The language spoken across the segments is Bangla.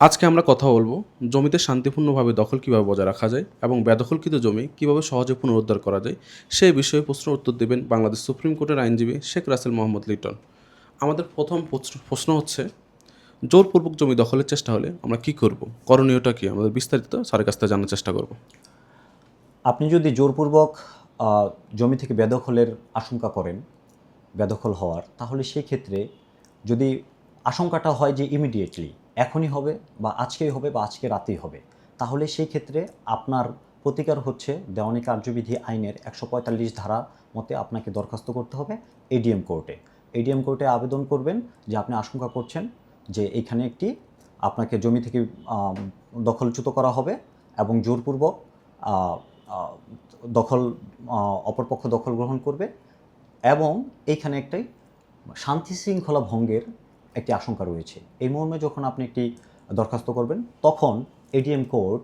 আজকে আমরা কথা বলব জমিতে শান্তিপূর্ণভাবে দখল কীভাবে বজায় রাখা যায় এবং বেদখলকৃত জমি কীভাবে সহজে পুনরুদ্ধার করা যায়, সেই বিষয়ে প্রশ্ন উত্তর দেবেন বাংলাদেশ সুপ্রিম কোর্টের আইনজীবী শেখ রাসেল মোহাম্মদ লিটন। আমাদের প্রথম প্রশ্ন- হচ্ছে, জোরপূর্বক জমি দখলের চেষ্টা হলে আমরা কি করব? করণীয়টা কি? আমাদের বিস্তারিত স্যারের কাছ থেকে জানার চেষ্টা করব। আপনি যদি জোরপূর্বক জমি থেকে বেদখলের আশঙ্কা করেন, বেদখল হওয়ার, তাহলে সেই ক্ষেত্রে যদি আশঙ্কাটা হয় যে ইমিডিয়েটলি এখনই হবে বা আজকেই হবে বা আজকে রাতেই হবে। তাহলে সেই ক্ষেত্রে আপনার প্রতিকার হচ্ছে দেওয়ানি কার্যবিধি আইনের একশো পঁয়তাল্লিশ ধারা মতে আপনাকে দরখাস্ত করতে হবে এডিএম কোর্টে। এডিএম কোর্টে আবেদন করবেন যে আপনি আশঙ্কা করছেন যে এইখানে একটি আপনাকে জমি থেকে দখলচ্যুত করা হবে এবং জোরপূর্বক দখল অপরপক্ষ দখল গ্রহণ করবে এবং এইখানে একটাই শান্তি শৃঙ্খলা ভঙ্গের একটি আশঙ্কা রয়েছে। এই মর্মে যখন আপনি একটি দরখাস্ত করবেন, তখন এডিএম কোর্ট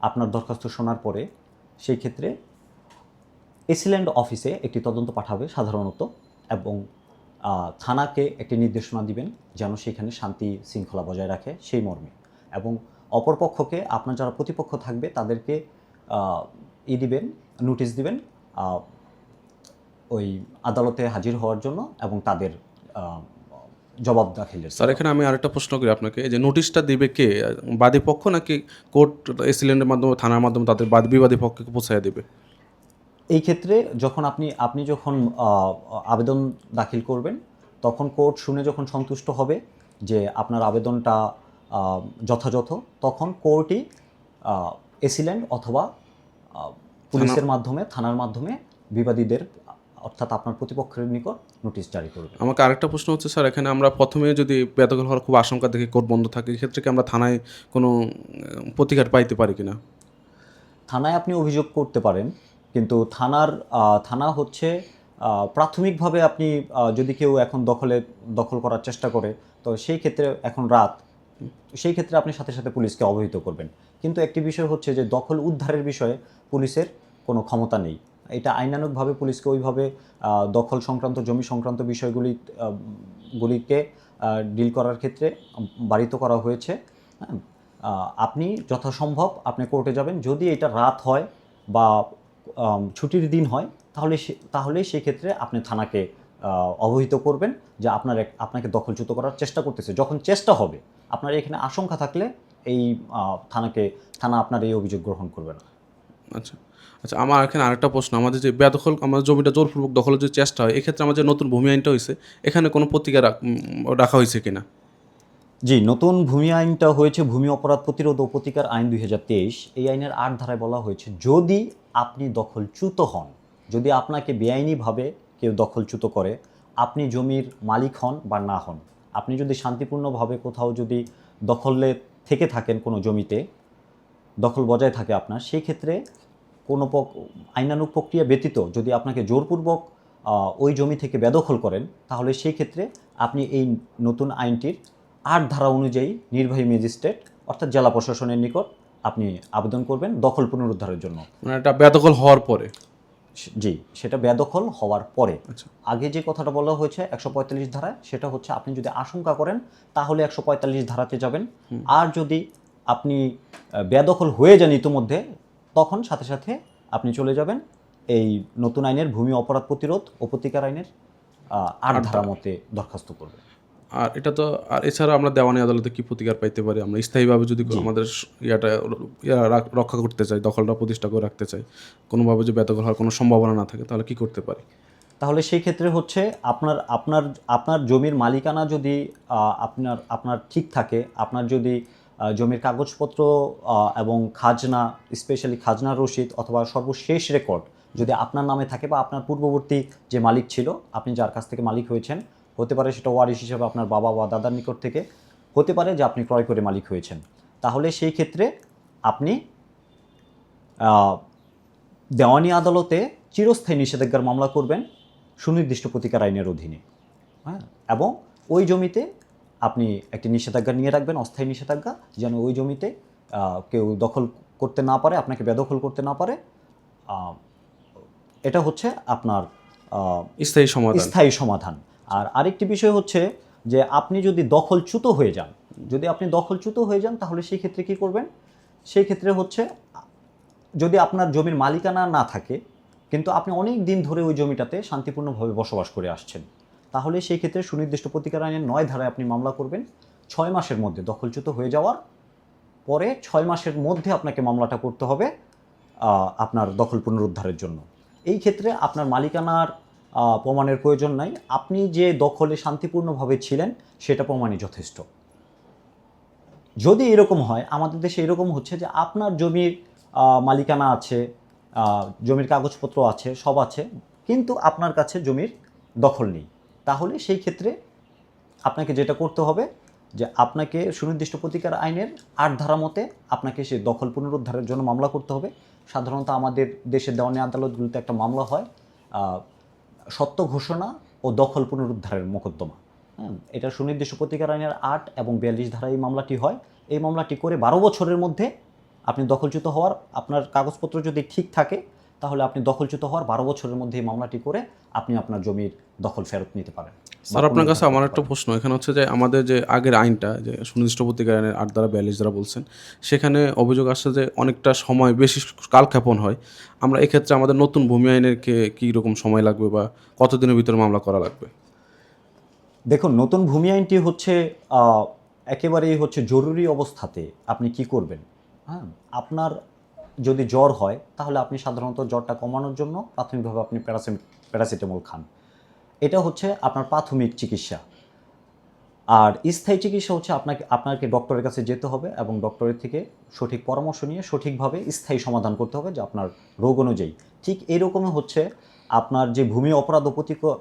আপনার দরখাস্ত শোনার পরে সেই ক্ষেত্রে এসিল্যান্ড অফিসে একটি তদন্ত পাঠাবে সাধারণত এবং থানাকে একটি নির্দেশনা দিবেন যেন সেখানে শান্তি শৃঙ্খলা বজায় রাখে সেই মর্মে এবং অপরপক্ষকে আপনার যারা প্রতিপক্ষ থাকবে তাদেরকে ই দিবেন নোটিশ দিবেন ওই আদালতে হাজির হওয়ার জন্য এবং তাদের জবাব দাখিলের স্যার এখানে আমি আরেকটা প্রশ্ন করি আপনাকে। যে নোটিশটা দিবে কে? বাদী পক্ষ নাকি কোর্ট এসিলেন্টের মাধ্যমে থানার মাধ্যমে তাদের বাদ বিবাদী পক্ষকে পৌঁছায় দেবে? এই ক্ষেত্রে যখন আপনি আপনি যখন আবেদন দাখিল করবেন তখন কোর্ট শুনে যখন সন্তুষ্ট হবে যে আপনার আবেদনটা যথাযথ তখন কোর্টই এসিল্যান্ড অথবা পুলিশের মাধ্যমে থানার মাধ্যমে বিবাদীদের অর্থাৎ আপনার প্রতিপক্ষের নিকট নোটিশ জারি করবে। আমাকে আরেকটা প্রশ্ন হচ্ছে স্যার এখানে আমরা প্রথমে যদি বেদখল হওয়ার খুব আশঙ্কা দেখি কোর্ট বন্ধ থাকে এক্ষেত্রে কি আমরা থানায় কোনো প্রতিকার পাইতে পারি কিনা? থানায় আপনি অভিযোগ করতে পারেন কিন্তু থানার থানা হচ্ছে প্রাথমিকভাবে আপনি যদি কেউ এখন দখলে দখল করার চেষ্টা করে তো সেই ক্ষেত্রে এখন রাত সেই ক্ষেত্রে আপনি সাথে সাথে পুলিশকে অবহিত করবেন। কিন্তু একটি বিষয় হচ্ছে যে দখল উদ্ধারের বিষয়ে পুলিশের কোনো ক্ষমতা নেই। এটা আইনানুগভাবে পুলিশকে ওইভাবে দখল সংক্রান্ত, জমি সংক্রান্ত বিষয়গুলি গুলিকে ডিল করার ক্ষেত্রে বাড়িত করা হয়েছে। হ্যাঁ আপনি যথাসম্ভব আপনি কোর্টে যাবেন। যদি এটা রাত হয় বা ছুটির দিন হয়, তাহলে তাহলে সেই ক্ষেত্রে আপনি থানাকে অবহিত করবেন যে আপনার আপনাকে দখলচ্যুত করার চেষ্টা করতেছে। যখন চেষ্টা হবে, আপনার এখানে আশঙ্কা থাকলে এই থানাকে, থানা আপনার এই অভিযোগ গ্রহণ করবে না। আচ্ছা আচ্ছা আমার এখানে আরেকটা প্রশ্ন, আমাদের যে বেদখল, আমাদের জমিটা জোরপূর্বক দখলের যে চেষ্টা হয়, এক্ষেত্রে আমাদের নতুন ভূমি আইনটা হয়েছে, এখানে কোনো প্রতিকার রাখ- হয়েছে কিনা? জি, নতুন ভূমি আইনটা হয়েছে ভূমি অপরাধ প্রতিরোধ ও প্রতিকার আইন দুই হাজার তেইশ, এই আইনের আট ধারায় বলা হয়েছে, যদি আপনি দখলচ্যুত হন, যদি আপনাকে বেআইনিভাবে কেউ দখলচ্যুত করে, আপনি জমির মালিক হন বা না হন, আপনি যদি শান্তিপূর্ণভাবে কোথাও যদি দখলে থেকে থাকেন কোনো জমিতে দখল বজায় থাকে আপনার সেই ক্ষেত্রে কোনো পক- আইনানুগ প্রক্রিয়া ব্যতীত যদি আপনাকে জোরপূর্বক ওই জমি থেকে বেদখল করেন তাহলে সেই ক্ষেত্রে আপনি এই নতুন আইনটির আট ধারা অনুযায়ী নির্বাহী ম্যাজিস্ট্রেট অর্থাৎ জেলা প্রশাসনের নিকট আপনি আবেদন করবেন দখল পুনরুদ্ধারের জন্য। মানে এটা বেদখল হওয়ার পরে? জি সেটা বেদখল হওয়ার পরে। আচ্ছা। আগে যে কথাটা বলা হয়েছে একশো পঁয়তাল্লিশ ধারায় সেটা হচ্ছে আপনি যদি আশঙ্কা করেন তাহলে একশো পঁয়তাল্লিশ ধারাতে যাবেন। আর যদি আপনি বেদখল হয়ে যান ইতিমধ্যে তখন সাথে সাথে আপনি চলে যাবেন এই নতুন আইনের ভূমি অপরাধ প্রতিরোধ ও প্রতিকার আইনের আট ধারা মতে দরখাস্ত করবে। আর এটা তো আর এছাড়া আমরা দেওয়ানি আদালতে কি প্রতিকার পাইতে পারি? আমরা স্থায়ীভাবে যদি আমাদের ইয়াটা ইয়া রক্ষা করতে চাই দখলটা প্রতিষ্ঠা করে রাখতে চাই কোনোভাবে যে বেদখল হওয়ার কোনো সম্ভাবনা না থাকে তাহলে কি করতে পারি? তাহলে সেই ক্ষেত্রে হচ্ছে আপনার আপনার আপনার জমির মালিকানা যদি আপনার আপনার ঠিক থাকে আপনার যদি জমির কাগজপত্র এবং খাজনা স্পেশালি খাজনা রসিদ অথবা সর্বশেষ রেকর্ড যদি আপনার নামে থাকে বা আপনার পূর্ববর্তী যে মালিক ছিল, আপনি যার কাছ থেকে মালিক হয়েছেন, হতে পারে সেটা ওয়ারিশ হিসেবে আপনার বাবা বা দাদার নিকট থেকে, হতে পারে যে আপনি ক্রয় করে মালিক হয়েছেন। তাহলে সেই ক্ষেত্রে আপনি দেওয়ানি আদালতে চিরস্থায়ী নিষেধাজ্ঞার মামলা করবেন সুনির্দিষ্ট প্রতিকার আইনের অধীনে। হ্যাঁ? এবং ওই জমিতে আপনি একটি নিষেধাজ্ঞা নিয়ে রাখবেন অস্থায়ী নিষেধাজ্ঞা যেন ওই জমিতে কেউ দখল করতে না পারে আপনাকে বেদখল করতে না পারে। এটা হচ্ছে আপনার স্থায়ী সমাধান। স্থায়ী সমাধান। আর আরেকটি বিষয় হচ্ছে যে আপনি যদি দখলচ্যুত হয়ে যান যদি আপনি দখলচ্যুত হয়ে যান তাহলে সেই ক্ষেত্রে কি করবেন? সেই ক্ষেত্রে হচ্ছে যদি আপনার জমির মালিকানা না থাকে কিন্তু আপনি অনেক দিন ধরে ওই জমিটাতে শান্তিপূর্ণভাবে বসবাস করে আসছেন তাহলে সেই ক্ষেত্রে সুনির্দিষ্ট প্রতিকার আইনের নয় ধারায় আপনি মামলা করবেন। ছয় মাসের মধ্যে দখলচ্যুত হয়ে যাওয়ার পরে ছয় মাসের মধ্যে আপনাকে মামলাটা করতে হবে আপনার দখল পুনরুদ্ধারের জন্য। এই ক্ষেত্রে আপনার মালিকানার প্রমাণের প্রয়োজন নাই। আপনি যে দখলে শান্তিপূর্ণভাবে ছিলেন, সেটা প্রমাণই যথেষ্ট। যদি এরকম হয়, আমাদের দেশে এরকম হচ্ছে যে আপনার জমির মালিকানা আছে জমির কাগজপত্র আছে, সব আছে, কিন্তু আপনার কাছে জমির দখল নেই। তাহলে সেই ক্ষেত্রে আপনাকে যেটা করতে হবে যে আপনাকে সুনির্দিষ্ট প্রতিকার আইনের আট ধারা মতে আপনাকে সেই দখল পুনরুদ্ধারের জন্য মামলা করতে হবে। সাধারণত আমাদের দেশের দেওয়ানি আদালতগুলিতে একটা মামলা হয় সত্য ঘোষণা ও দখল পুনরুদ্ধারের মোকদ্দমা। হ্যাঁ এটা সুনির্দিষ্ট প্রতিকার আইনের আট এবং বিয়াল্লিশ ধারা এই মামলাটি হয়। এই মামলাটি করে বারো বছরের মধ্যে আপনি দখলচ্যুত হওয়ার আপনার কাগজপত্র যদি ঠিক থাকে তাহলে আপনি দখলচ্যুত হওয়ার বারো বছরের মধ্যে এই মামলাটি করে আপনি আপনার জমির দখল ফেরত নিতে পারেন। স্যার আপনার কাছে আমার একটা প্রশ্ন এখানে হচ্ছে যে আমাদের যে আগের আইনটা যে সুনির্দিষ্ট প্রতিকার আইনের আট দ্বারা বিয়াল্লিশ দ্বারা বলছেন সেখানে অভিযোগ আসছে যে অনেকটা সময় বেশি কালক্ষেপণ হয়। আমরা এক্ষেত্রে আমাদের নতুন ভূমি আইনের কে কী রকম সময় লাগবে বা কতদিনের ভিতরে মামলা করা লাগবে? দেখুন নতুন ভূমি আইনটি হচ্ছে একেবারেই হচ্ছে জরুরি অবস্থাতে আপনি কি করবেন? হ্যাঁ আপনার যদি জ্বর হয়, তাহলে আপনি সাধারণত জ্বরটা কমানোর জন্য প্রাথমিকভাবে আপনি প্যারাসিম, প্যারাসিটামল খান। এটা হচ্ছে আপনার প্রাথমিক চিকিৎসা। আর স্থায়ী চিকিৎসা হচ্ছে আপনাকে আপনাকে ডক্টরের কাছে যেতে হবে এবং ডক্টরের থেকে সঠিক পরামর্শ নিয়ে সঠিকভাবে স্থায়ী সমাধান করতে হবে যে আপনার রোগ অনুযায়ী। ঠিক এইরকমই হচ্ছে আপনার যে ভূমি অপরাধ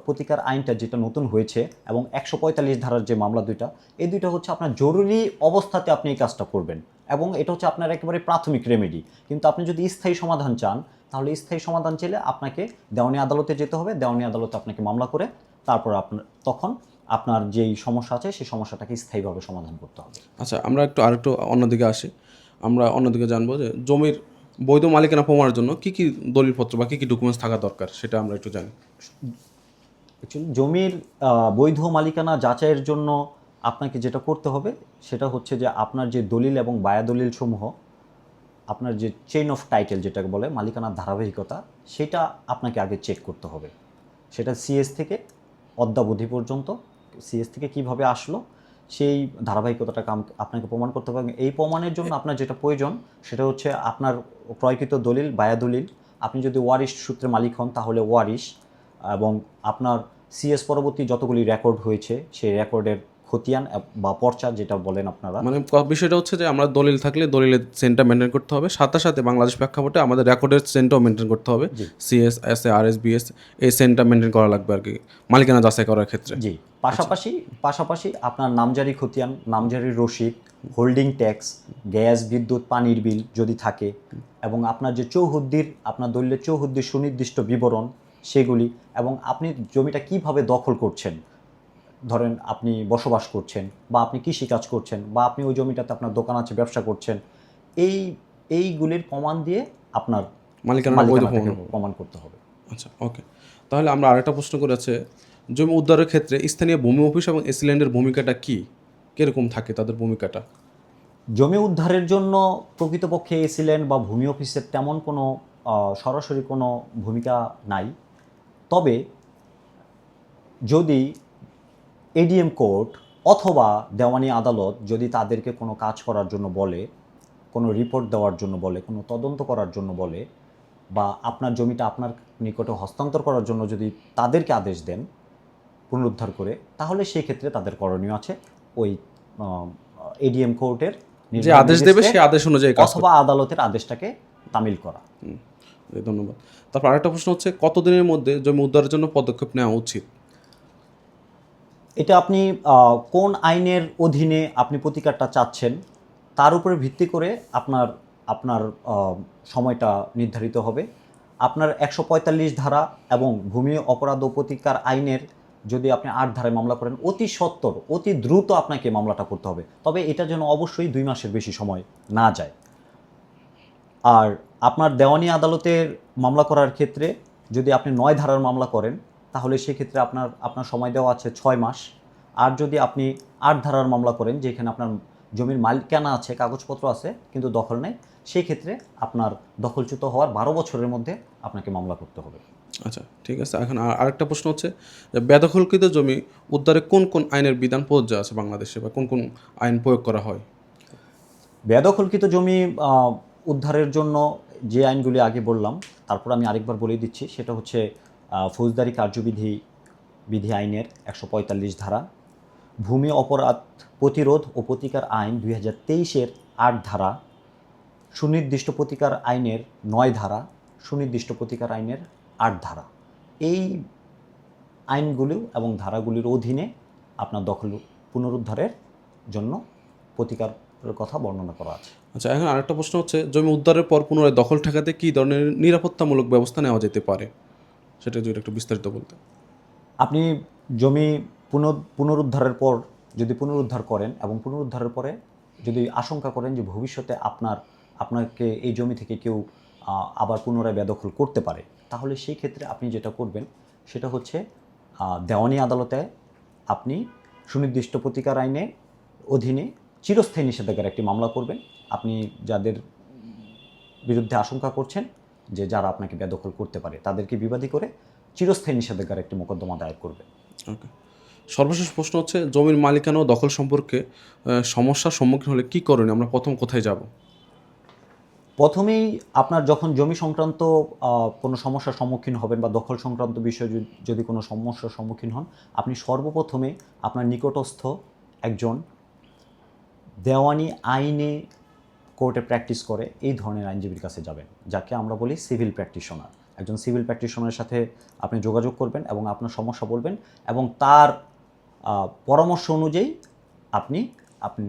প্রতিকার আইনটা যেটা নতুন হয়েছে এবং একশো পঁয়তাল্লিশ ধারার যে মামলা দুইটা, এই দুইটা হচ্ছে আপনার জরুরি অবস্থাতে আপনি এই কাজটা করবেন। এবং এটা হচ্ছে আপনার একেবারে প্রাথমিক রেমেডি কিন্তু আপনি যদি স্থায়ী সমাধান চান তাহলে স্থায়ী সমাধান চাইলে আপনাকে দেওয়ানি আদালতে যেতে হবে। দেওয়ানি আদালতে আপনাকে মামলা করে তারপর আপনার তখন আপনার যেই সমস্যা আছে সেই সমস্যাটাকে স্থায়ীভাবে সমাধান করতে হবে। আচ্ছা আমরা একটু আরেকটু অন্যদিকে আসি। আমরা অন্যদিকে জানব যে জমির বৈধ মালিকানা প্রমাণের জন্য কী কী দলিলপত্র বা কী কী ডকুমেন্টস থাকা দরকার সেটা আমরা একটু জানি। অ্যাকচুয়ালি জমির বৈধ মালিকানা যাচাইয়ের জন্য আপনাকে যেটা করতে হবে, সেটা হচ্ছে যে আপনার যে দলিল এবং বায়া দলিল সমূহ আপনার যে চেইন অফ টাইটেল যেটাকে বলে, মালিকানার ধারাবাহিকতা, সেটা আপনাকে আগে চেক করতে হবে। সেটা সিএস থেকে অদ্যাবধি পর্যন্ত সিএস থেকে কীভাবে আসলো, সেই ধারাবাহিকতাটাকে আপনাকে প্রমাণ করতে হবে। এই প্রমাণের জন্য আপনার যেটা প্রয়োজন, সেটা হচ্ছে আপনার ক্রয়কৃত দলিল বায়া দলিল আপনি যদি ওয়ারিশ সূত্রে মালিক হন, তাহলে ওয়ারিশ। এবং আপনার সিএস পরবর্তী যতগুলি রেকর্ড হয়েছে, সেই রেকর্ডের খতিয়ান বা পর্চা যেটা বলেন আপনারা। মানে বিষয়টা হচ্ছে যে আমরা দলিল থাকলে দলিলের সেন্টটা মেনটেন করতে হবে। সাথে সাথে বাংলাদেশ প্রেক্ষাপটে আমাদের রেকর্ডের সেন্টও মেনটেন করতে হবে। CS S A R S BS এই সেন্টটা মেনটেন করা লাগবে আর কি মালিকানা যাচাই করার ক্ষেত্রে। জি। পাশাপাশি পাশাপাশি আপনার নামজারি খতিয়ান নামজারি রসিদ হোল্ডিং ট্যাক্স গ্যাস বিদ্যুৎ পানির বিল যদি থাকে এবং আপনার যে চৌহদ্দির আপনার দলিলের চৌহদ্দির সুনির্দিষ্ট বিবরণ সেগুলি এবং আপনি জমিটা কীভাবে দখল করছেন ধরেন আপনি বসবাস করছেন বা আপনি কৃষিকাজ করছেন বা আপনি ওই জমিটাতে আপনার দোকান আছে ব্যবসা করছেন এই এইগুলির প্রমাণ দিয়ে আপনার প্রমাণ। করতে হবে। আচ্ছা ওকে তাহলে আমরা আরেকটা প্রশ্ন করেছে জমি উদ্ধারের ক্ষেত্রে স্থানীয় ভূমি অফিস এবং এসিল্যান্ডের ভূমিকাটা কী? কীরকম থাকে তাদের ভূমিকাটা? জমি উদ্ধারের জন্য প্রকৃতপক্ষে এসিল্যান্ড বা ভূমি অফিসের তেমন কোনো সরাসরি কোনো ভূমিকা নাই। তবে যদি এডিএম কোর্ট অথবা দেওয়ানি আদালত যদি তাদেরকে কোনো কাজ করার জন্য বলে কোনো রিপোর্ট দেওয়ার জন্য বলে কোনো তদন্ত করার জন্য বলে বা আপনার জমিটা আপনার নিকটে হস্তান্তর করার জন্য যদি তাদেরকে আদেশ দেন পুনরুদ্ধার করে তাহলে সেই ক্ষেত্রে তাদের করণীয় আছে ওই এডিএম কোর্টের যে আদেশ দেবে সেই আদেশ অনুযায়ী অথবা আদালতের আদেশটাকে তামিল করা। ধন্যবাদ। তারপর আরেকটা প্রশ্ন হচ্ছে কতদিনের মধ্যে জমি উদ্ধারের জন্য পদক্ষেপ নেওয়া উচিত? এটা আপনি কোন আইনের অধীনে আপনি প্রতিকারটা চাচ্ছেন, তার উপরে ভিত্তি করে আপনার আপনার সময়টা নির্ধারিত হবে। আপনার একশো পঁয়তাল্লিশ ধারা এবং ভূমি অপরাধ ও প্রতিকার আইনের যদি আপনি আট ধারায় মামলা করেন, অতি সত্বর অতি দ্রুত আপনাকে মামলাটা করতে হবে। তবে এটা যেন অবশ্যই দুই মাসের বেশি সময় না যায়। আর আপনার দেওয়ানি আদালতের মামলা করার ক্ষেত্রে যদি আপনি নয় ধারার মামলা করেন তাহলে সেক্ষেত্রে আপনার আপনার সময় দেওয়া আছে ছয় মাস। আর যদি আপনি আট ধারার মামলা করেন যেখানে আপনার জমির মালিকানা আছে কাগজপত্র আছে কিন্তু দখল নেই সেই ক্ষেত্রে আপনার দখলচ্যুত হওয়ার বারো বছরের মধ্যে আপনাকে মামলা করতে হবে। আচ্ছা ঠিক আছে। এখন আর- আরেকটা প্রশ্ন হচ্ছে যে বেদখলকৃত জমি উদ্ধারে কোন কোন আইনের বিধান প্রযোজ্য আছে বাংলাদেশে বা কোন কোন আইন প্রয়োগ করা হয়? বেদখলকৃত জমি উদ্ধারের জন্য যে আইনগুলি আগে বললাম তারপর আমি আরেকবার বলে দিচ্ছি সেটা হচ্ছে ফৌজদারি কার্যবিধি, বিধি আইনের একশো পঁয়তাল্লিশ ধারা, ভূমি অপরাধ প্রতিরোধ ও প্রতিকার আইন দুই হাজার তেইশের আট ধারা, সুনির্দিষ্ট প্রতিকার আইনের নয় ধারা, সুনির্দিষ্ট প্রতিকার আইনের আট ধারা। এই আইনগুলি এবং ধারাগুলির অধীনে আপনার দখল পুনরুদ্ধারের জন্য প্রতিকারের কথা বর্ণনা করা আছে। আচ্ছা এখন আরেকটা প্রশ্ন হচ্ছে, জমি উদ্ধারের পর পুনরায় দখল ঠেকাতে কী ধরনের নিরাপত্তামূলক ব্যবস্থা নেওয়া যেতে পারে? সেটা যদি একটু বিস্তারিত বলতে। আপনি জমি পুনঃ পুনরুদ্ধারের পর যদি পুনরুদ্ধার করেন এবং পুনরুদ্ধারের পরে যদি আশঙ্কা করেন যে ভবিষ্যতে আপনার, আপনাকে এই জমি থেকে কেউ আবার পুনরায় বেদখল করতে পারে, তাহলে সেই ক্ষেত্রে আপনি যেটা করবেন সেটা হচ্ছে দেওয়ানি আদালতে আপনি সুনির্দিষ্ট প্রতিকার আইনে অধীনে চিরস্থায়ী নিষেধাজ্ঞার একটি মামলা করবেন। আপনি যাদের বিরুদ্ধে আশঙ্কা করছেন যে যারা আপনাকে বেদখল করতে পারে তাদেরকে বিবাদী করে চিরস্থায়ী নিষেধাজ্ঞার একটি মোকদ্দমা দায়ের করবে। ওকে। সর্বশেষ প্রশ্ন হচ্ছে জমির মালিকানা ও দখল সম্পর্কে সমস্যার সম্মুখীন হলে কী করণীয়? আমরা প্রথম কোথায় যাব? প্রথমেই আপনার যখন জমি সংক্রান্ত কোনো সমস্যার সম্মুখীন হবেন বা দখল সংক্রান্ত বিষয়ে যদি- যদি কোনো সমস্যার সম্মুখীন হন আপনি সর্বপ্রথমে আপনার নিকটস্থ একজন দেওয়ানি আইনে কোর্টে প্র্যাকটিস করে এই ধরনের আইনজীবীর কাছে যাবেন যাকে আমরা বলি সিভিল প্র্যাকটিশনার। একজন সিভিল প্র্যাকটিশনারের সাথে আপনি যোগাযোগ করবেন এবং আপনার সমস্যা বলবেন এবং তার পরামর্শ অনুযায়ী আপনি আপনি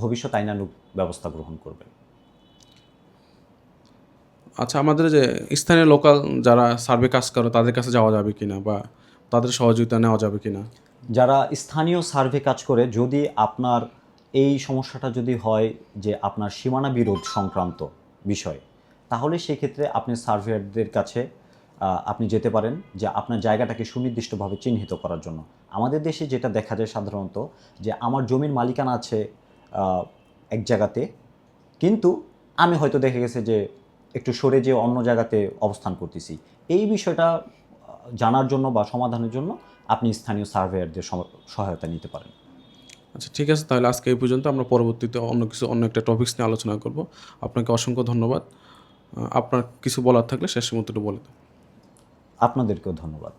ভবিষ্যৎ আইনানুগ ব্যবস্থা গ্রহণ করবেন। আচ্ছা আমাদের যে স্থানীয় লোকাল যারা সার্ভে কাজ করে তাদের কাছে যাওয়া যাবে কিনা বা তাদের সহযোগিতা নেওয়া যাবে কিনা? যারা স্থানীয় সার্ভে কাজ করে যদি আপনার এই সমস্যাটা যদি হয় যে আপনার সীমানা বিরোধ সংক্রান্ত বিষয়, তাহলে সেক্ষেত্রে আপনি সার্ভেয়ারদের কাছে আপনি যেতে পারেন যে আপনার জায়গাটাকে সুনির্দিষ্টভাবে চিহ্নিত করার জন্য। আমাদের দেশে যেটা দেখা যায় সাধারণত যে আমার জমির মালিকানা আছে এক জায়গাতে, কিন্তু আমি হয়তো দেখে গেছে যে একটু সরে যে অন্য জায়গাতে অবস্থান করতেছি। এই বিষয়টা জানার জন্য বা সমাধানের জন্য আপনি স্থানীয় সার্ভেয়ারদের সহায়তা নিতে পারেন। আচ্ছা ঠিক আছে, তাহলে আজকে এই পর্যন্ত আমরা পরবর্তীতে অন্য কিছু, অন্য একটা টপিক্স নিয়ে আলোচনা করব। আপনাকে অসংখ্য ধন্যবাদ। আপনার কিছু বলার থাকলে শেষ মুহূর্তে বলে দেন আপনাদেরকেও ধন্যবাদ।